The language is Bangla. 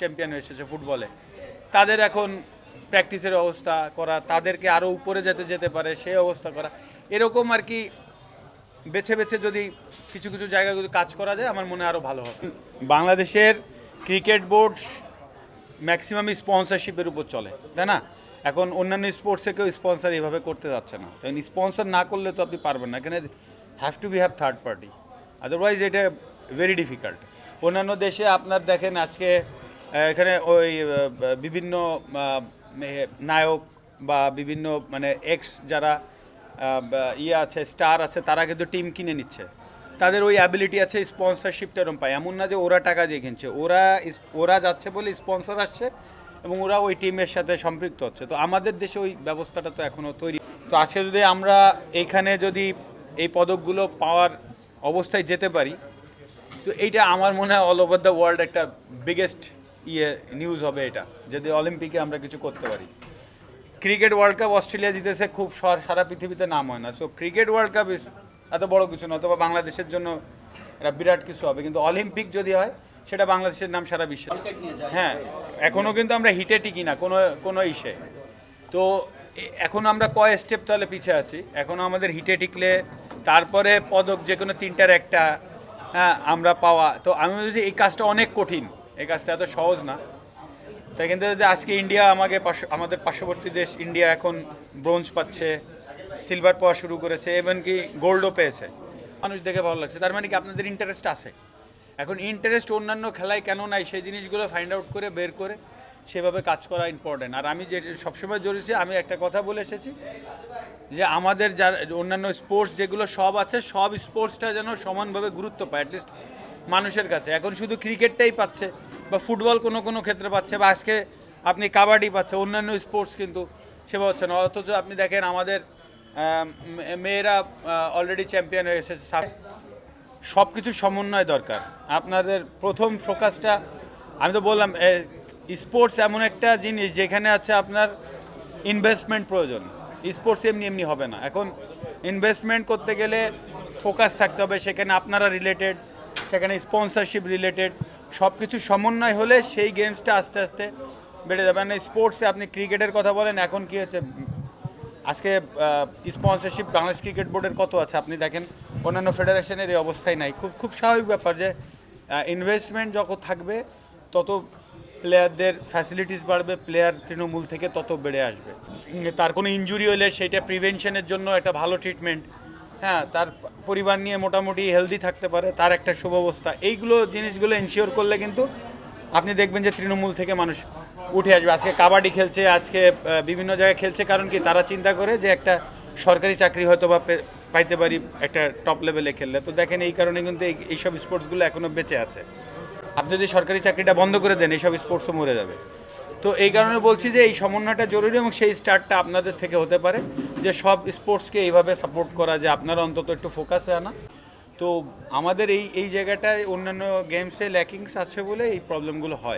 চ্যাম্পিয়ন এসেছে ফুটবলে। তাদের এখন প্র্যাকটিসের অবস্থা করা, তাদেরকে আরও উপরে যেতে যেতে পারে, সেই অবস্থা করা। এরকম আর কি বেছে বেছে যদি কিছু কিছু জায়গায় যদি কাজ করা যায়, আমার মনে আরও ভালো হবে। বাংলাদেশের ক্রিকেট বোর্ড ম্যাক্সিমাম স্পন্সরশিপের উপর চলে, তাই না? এখন অন্যান্য স্পোর্টসে কেউ স্পন্সর এইভাবে করতে যাচ্ছে না। তাই স্পন্সর না করলে তো আপনি পারবেন না। এখানে have to be have third party otherwise এটা ভেরি ডিফিকাল্ট অন্যান্য দেশে আপনার দেখেন আজকে এখানে ওই বিভিন্ন নায়ক বা বিভিন্ন মানে এক্স যারা ইয়ে আছে স্টার আছে, তারা কিন্তু টিম কিনে নিচ্ছে। তাদের ওই অ্যাবিলিটি আছে স্পন্সরশিপটা এরকম পায়। এমন না যে ওরা টাকা দিয়ে কিনছে। ওরা ওরা যাচ্ছে বলে স্পন্সর আসছে এবং ওরা ওই টিমের সাথে সম্পৃক্ত হচ্ছে। তো আমাদের দেশে ওই ব্যবস্থাটা তো এখনও তৈরি। তো আজকে যদি আমরা এইখানে যদি এই পদকগুলো পাওয়ার অবস্থায় যেতে পারি, তো এইটা আমার মনে হয় অল ওভার দ্য ওয়ার্ল্ড একটা বিগেস্ট ইয়ে নিউজ হবে এটা যদি অলিম্পিকে আমরা কিছু করতে পারি। ক্রিকেট ওয়ার্ল্ড কাপ অস্ট্রেলিয়া জিতেছে খুব সারা পৃথিবীতে নাম হয় না। সো ক্রিকেট ওয়ার্ল্ড কাপ এত বড় কিছু না অথবা বাংলাদেশের জন্য এটা বিরাট কিছু হবে। কিন্তু অলিম্পিক যদি হয় সেটা বাংলাদেশের নাম সারা বিশ্বে। হ্যাঁ এখনও কিন্তু আমরা হিটে টিকি না কোনো কোনো ইসে। তো এখন আমরা কয় স্টেপ তাহলে পিছিয়ে আছি? এখনও আমাদের হিটে টিকলে তারপরে পদক যে কোনো তিনটার একটা হ্যাঁ আমরা পাওয়া। তো আমি বলছি এই কাজটা অনেক কঠিন। এই কাজটা এত সহজ না। তাই কিন্তু যদি আজকে ইন্ডিয়া আমাকে আমাদের পার্শ্ববর্তী দেশ ইন্ডিয়া এখন ব্রোঞ্জ পাচ্ছে সিলভার পাওয়া শুরু করেছে এবং কি গোল্ডও পেয়েছে। মানুষ দেখে ভালো লাগছে। তার মানে কি আপনাদের ইন্টারেস্ট আছে? এখন ইন্টারেস্ট অন্যান্য খেলায় কেন নাই, সেই জিনিসগুলো ফাইন্ড আউট করে, বের করে, সেভাবে কাজ করা ইম্পর্টেন্ট আর আমি যে সবসময় জড়িয়েছি আমি একটা কথা বলে এসেছি যে আমাদের যার অন্যান্য স্পোর্টস যেগুলো সব আছে, সব স্পোর্টসটা যেন সমানভাবে গুরুত্ব পায়। অ্যাটলিস্ট মানুষের কাছে। এখন শুধু ক্রিকেটটাই পাচ্ছে বা ফুটবল কোনো কোনো ক্ষেত্রে পাচ্ছে বা আজকে আপনি কাবাডি পাচ্ছে, অন্যান্য স্পোর্টস কিন্তু সেবা হচ্ছে না। অথচ আপনি দেখেন আমাদের মেয়েরা অলরেডি চ্যাম্পিয়ন হয়ে এসেছে। সব কিছু সমন্বয় দরকার। আপনাদের প্রথম ফোকাসটা, আমি তো বললাম স্পোর্টস এমন একটা জিনিস যেখানে আছে আপনার ইনভেস্টমেন্ট প্রয়োজন। স্পোর্টস এমনি এমনি হবে না। এখন ইনভেস্টমেন্ট করতে গেলে ফোকাস থাকতে হবে, সেখানে আপনারা রিলেটেড সেখানে স্পন্সরশিপ রিলেটেড সব কিছু সমন্বয় হলে সেই গেমসটা আস্তে আস্তে বেড়ে যাবে। মানে স্পোর্টসে আপনি ক্রিকেটের কথা বলেন, এখন কি হচ্ছে? আজকে স্পন্সরশিপ বাংলাদেশ ক্রিকেট বোর্ডের কত আছে? আপনি দেখেন, অন্যান্য ফেডারেশনের এই অবস্থায় নাই। খুব খুব স্বাভাবিক ব্যাপার যে ইনভেস্টমেন্ট যত থাকবে, তত প্লেয়ারদের ফ্যাসিলিটিস বাড়বে প্লেয়ার তৃণমূল থেকে তত বেড়ে আসবে। তার কোনো ইনজুরি হলে সেটা প্রিভেনশনের জন্য একটা ভালো ট্রিটমেন্ট হ্যাঁ তার পরিবার নিয়ে মোটামুটি হেলদি থাকতে পারে, তার একটা সুব্যবস্থা এইগুলো জিনিসগুলো এনশিওর করলে কিন্তু আপনি দেখবেন যে তৃণমূল থেকে মানুষ উঠে আসবে। আজকে কাবাডি খেলছে, আজকে বিভিন্ন জায়গায় খেলছে, কারণ কি তারা চিন্তা করে যে একটা সরকারি চাকরি হয়তো বা পাইতে পারি একটা টপ লেভেলে খেললে। তো দেখেন এই কারণে কিন্তু এই- এইসব স্পোর্টসগুলো এখনও বেঁচে আছে। আপনি যদি সরকারি চাকরিটা বন্ধ করে দেন, এইসব স্পোর্টসও মরে যাবে। তো এই কারণে বলছি যে এই সমন্বয়টা জরুরি এবং সেই স্টার্টটা আপনাদের থেকে হতে পারে যে সব স্পোর্টসকে এইভাবে সাপোর্ট করা যে আপনারা অন্তত একটু ফোকাসে আনা। তো আমাদের এই এই জায়গাটায় অন্যান্য গেমসে ল্যাকিংস আছে বলে এই প্রবলেমগুলো হয়।